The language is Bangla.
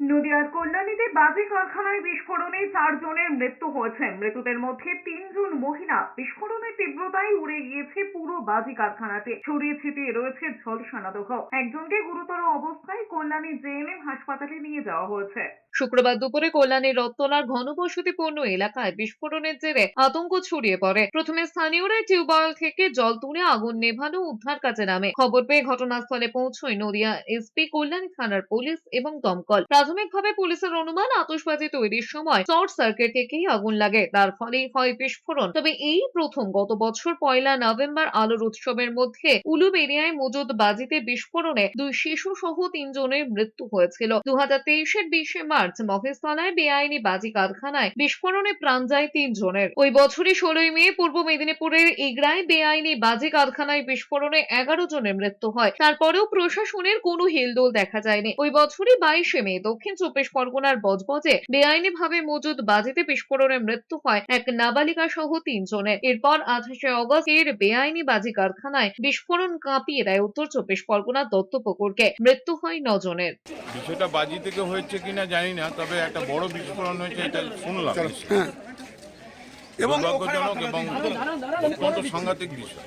নদিয়ার কল্যাণীতে বাজি কারখানায় বিস্ফোরণে চারজনের মৃত্যু হয়েছে। মৃতদের মধ্যে তিনজন মহিলা। বিস্ফোরণের তীব্রতায় উড়ে গিয়েছে পুরো বাজি কারখানাতে। ছড়িয়ে ছিটিয়ে রয়েছে ঝলসানো দেহ একজনকে গুরুতর অবস্থায় কল্যাণী জেএনএম হাসপাতালে নিয়ে যাওয়া হয়েছে। শুক্রবার দুপুরে কল্যাণীর রত্তলার ঘনবসতিপূর্ণ এলাকায় বিস্ফোরণের জেরে আতঙ্ক ছড়িয়ে পড়ে। প্রথমে স্থানীয়রা টিউবওয়েল থেকে জল তুলে আগুন নেভানো উদ্ধার কাজে নামে। খবর পেয়ে ঘটনাস্থলে পৌঁছয় নদিয়া এসপি কল্যাণী থানার পুলিশ এবং দমকল। প্রাথমিকভাবে পুলিশের অনুমান আতশবাজি তৈরির সময় শর্ট সার্কিট থেকেই আগুন লাগে। তার ফলেই হয় বিস্ফোরণ। তবে এই প্রথম গত বছর পয়লা নভেম্বর আলোর উৎসবের মধ্যে উলুবেরিয়ায় মজুদ বাজিতে বিস্ফোরণে দুই শিশু সহ তিনজনের মৃত্যু হয়েছিল। দু হাজার তেইশের বিশে মার্চ মহেশতলায় বেআইনি বাজি কারখানায় বিস্ফোরণে প্রাণ যায় তিনজনের। ওই বছরই ষোলোই মে পূর্ব মেদিনীপুরের ইগরায় বেআইনি বাজি কারখানায় বিস্ফোরণে এগারো জনের মৃত্যু হয়। তারপরেও প্রশাসনের কোনো হিলদোল দেখা যায়নি। ওই বছরই বাইশে মে দক্ষিণ চব্বিশ পরগনার বজবজে বেআইনি ভাবে মজুদ বাজিতে বিস্ফোরণে মৃত্যু হয় এক নাবালিকা সহ তিনজনের। এরপর আঠাশে অগস্টের বেআইনি বাজি কারখানায় বিস্ফোরণ কাঁপিয়ে দেয় উত্তর চব্বিশ পরগনার দত্তপুকুরকে। মৃত্যু হয় নজনের। বিষয়টা বাজি থেকে হয়েছে কিনা জানি না তবে একটা বড় বিস্ফোরণ হয়েছে এটা শুনলাম। হ্যাঁ। এবং দুর্ভাগ্যজনক এবং অত্যন্ত সাংঘাতিক বিষয়।